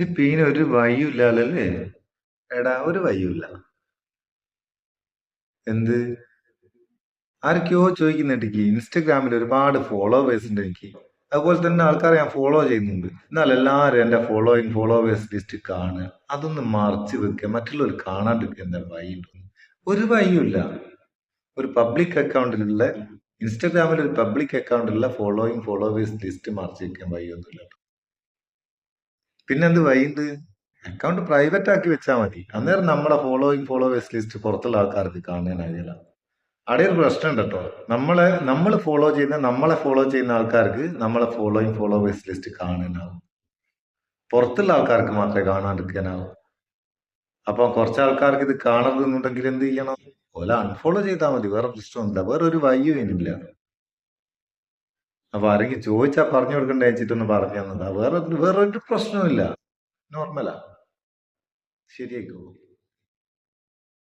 ഇത് പീന ഒരു വയ്യും ഇല്ലല്ലേ എടാ ഒരു വയ്യുമില്ല എന്ത്? ആരൊക്കെയോ എനിക്ക്. ഇൻസ്റ്റഗ്രാമിൽ ഒരുപാട് ഫോളോവേഴ്സ് ഉണ്ട് എനിക്ക്. അതുപോലെ തന്നെ ആൾക്കാരെ ഞാൻ ഫോളോ ചെയ്യുന്നുണ്ട്. എന്നാൽ എല്ലാവരും എന്റെ ഫോളോയിങ് ഫോളോവേഴ്സ് ലിസ്റ്റ് കാണുക. അതൊന്ന് മറച്ച് വെക്കുക. മറ്റുള്ളവർ കാണാണ്ടിരിക്കുക എന്താ വഴിയുണ്ട് ഒരു വഴിയുമില്ല. ഒരു പബ്ലിക് അക്കൗണ്ടിലുള്ള ഇൻസ്റ്റഗ്രാമിൽ ഒരു പബ്ലിക് അക്കൗണ്ടിലുള്ള ഫോളോയിങ് ഫോളോവേഴ്സ് ലിസ്റ്റ് മറച്ച് വെക്കാൻ വഴിയൊന്നുമില്ല. പിന്നെന്ത് വൈണ്ട് അക്കൗണ്ട് പ്രൈവറ്റ് ആക്കി വെച്ചാൽ മതി. അന്നേരം നമ്മളെ ഫോളോയിങ് ഫോളോവേഴ്സ് ലിസ്റ്റ് പുറത്തുള്ള ആൾക്കാർക്ക് കാണാനായില്ല. അവിടെ ഒരു പ്രശ്നം ഉണ്ട് കേട്ടോ നമ്മളെ നമ്മൾ ഫോളോ ചെയ്യുന്ന നമ്മളെ ഫോളോ ചെയ്യുന്ന ആൾക്കാർക്ക് നമ്മളെ ഫോളോയിങ് ഫോളോവേഴ്സ് ലിസ്റ്റ് കാണാനാവും. പുറത്തുള്ള ആൾക്കാർക്ക് മാത്രമേ കാണാണ്ടിരിക്കാനാവും അപ്പൊ കുറച്ച് ആൾക്കാർക്ക് ഇത് കാണരുതെന്നുണ്ടെങ്കിൽ എന്ത് ചെയ്യണം? ഓല അൺഫോളോ ചെയ്താൽ മതി. വേറെ പ്രശ്നമൊന്നുമില്ല. വേറെ ഒരു വയ്യും ഇനിയില്ല അപ്പൊ ആരെങ്കിലും ചോദിച്ചാൽ പറഞ്ഞു കൊടുക്കണ്ട വെച്ചിട്ടൊന്ന് പറഞ്ഞു തന്നതാ. വേറെ വേറൊരു പ്രശ്നമില്ല നോർമലാ ശരിയായിക്കോളൂ.